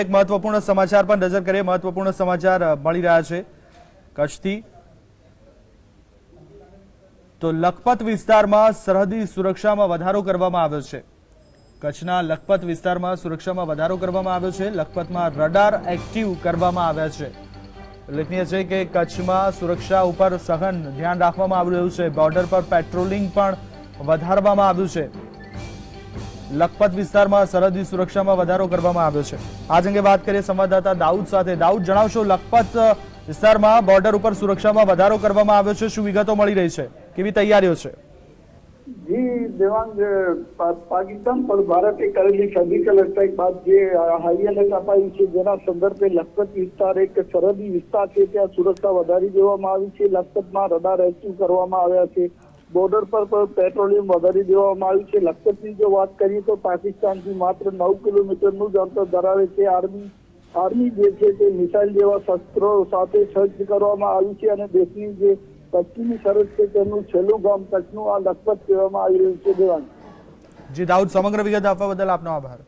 એક મહત્વપૂર્ણ સમાચાર પર નજર કરીએ. મહત્વપૂર્ણ સમાચાર મળી રહ્યા છે કચ્છથી. તો લખપત વિસ્તારમાં સરહદી સુરક્ષામાં વધારો કરવામાં આવ્યો છે. કચ્છના લખપત વિસ્તારમાં સુરક્ષામાં વધારો કરવામાં આવ્યો છે. લખપતમાં રડાર એક્ટિવ કરવામાં આવ્યા છે. ઉલ્લેખનીય છે કે કચ્છમાં સુરક્ષા ઉપર સઘન ધ્યાન રાખવામાં આવી રહ્યું છે. બોર્ડર પર પેટ્રોલિંગ પણ વધારવામાં આવ્યું છે. લખપત વિસ્તારમાં સરહદી સુરક્ષામાં વધારો કરવામાં આવ્યો છે. આજ અંગે વાત કરીએ સંવાદદાતા દાઉદ સાથે. દાઉદ, જણાવશો લખપત વિસ્તારમાં બોર્ડર ઉપર સુરક્ષામાં વધારો કરવામાં આવ્યો છે. શું વિગતો મળી રહી છે? કેવી તૈયારીઓ છે? જી, દેવાંગ પાકિસ્તાન પર ભારતે કરેલી સર્જિકલ એટેક બાદ જે હાઈ અપાયું છે, જેના સંદર્ભે લખપત વિસ્તાર એક સરહદી વિસ્તાર છે. ત્યાં સુરક્ષા વધારી દેવામાં આવી છે. લખપતમાં રડાર રેસ્ક્યુ કરવામાં આવ્યા છે. બોર્ડર પર પેટ્રોલિંગ વધારી દેવામાં આવ્યું છે. લખપતની જો વાત કરીએ તો પાકિસ્તાનથી માત્ર નવ કિલોમીટરનું જ અંતર ધરાવે છે. આર્મી આર્મી જે છે તે મિસાઇલ જેવા શસ્ત્રો સાથે સજ્જ કરવામાં આવ્યું છે અને દેશની જે પશ્ચિમી સરહદ છે તેનું છેલ્લું ગામ કચ્છનું આ લખપત કહેવામાં આવી રહ્યું છે. દેવાન જી, દાઉદ, સમગ્ર વિગત આપવા બદલ આપનો આભાર.